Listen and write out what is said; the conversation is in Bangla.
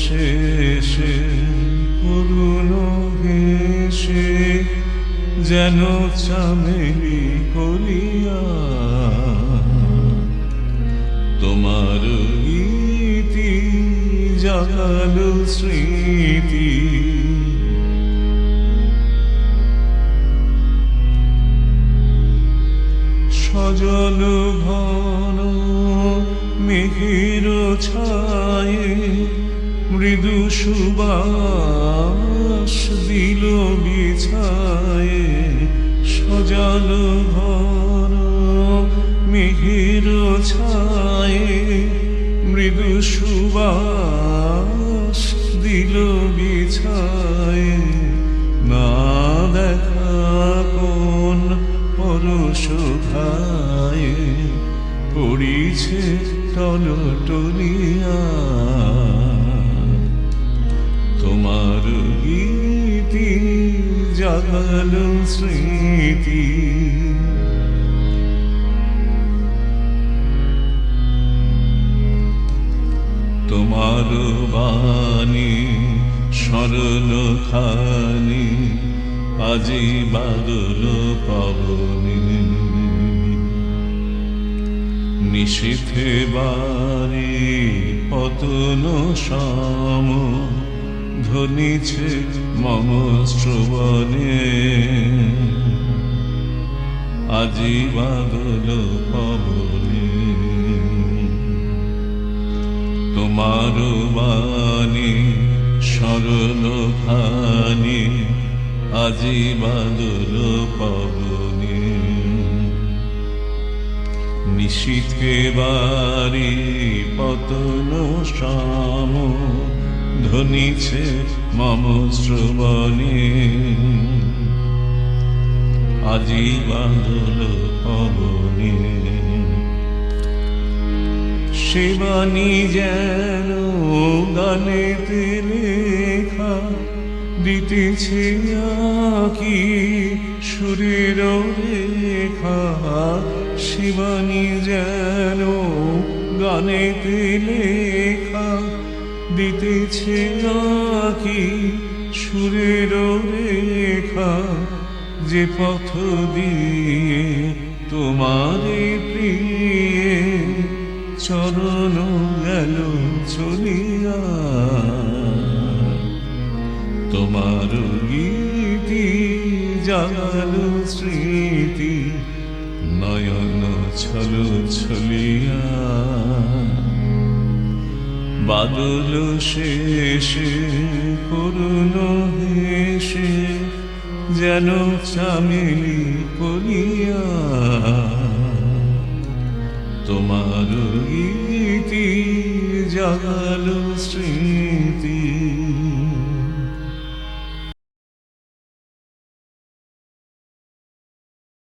শেষে করুণ ভেসে যেন চামেলি কলিয়া তোমার গীতি জাগালো স্মৃতি। সজল ঘন মিহির ছায়ে মৃদু সুবাস দিল বিছায়ে, সজল ঘন মিহির ছায়ে। মৃদু সুবাস দিল বিছায়ে, না দেখা কোন পরশ পড়িছে টলটলিয়া তোমার জাগাল স্মৃতি তোমার বাণী স্মরণ খানি আজি বাদল পাবনি নিশীথে বাড়ি পতন সম ধ্বনিছে মম শ্রবণে আজি বাদল পাবনি। তোমার বাণী স্মরণ খানি আজি বাদল পাবনি। নিশীথে বাড়ি পতন শ্যাম। ধ্বনিছে মম শ্রবণে আজি বাদল পাবনি শিবানী যেন গানেতে লেখা দিতেছে কি সুরের রেখা। শিবানী যেন গানেতে লেখা দিতেছে কি সুরের রেখা যে পথ দিয়ে তোমারে প্রিয়ে চরণ গেল চলিয়া। তোমার গীতি, জাগাল স্মৃতি, নয়ন ছল ছলিয়া। বাদল শেষে করুণ হেসে যেন চামেলি করিয়া তোমার গীতি জাগাল শ্রী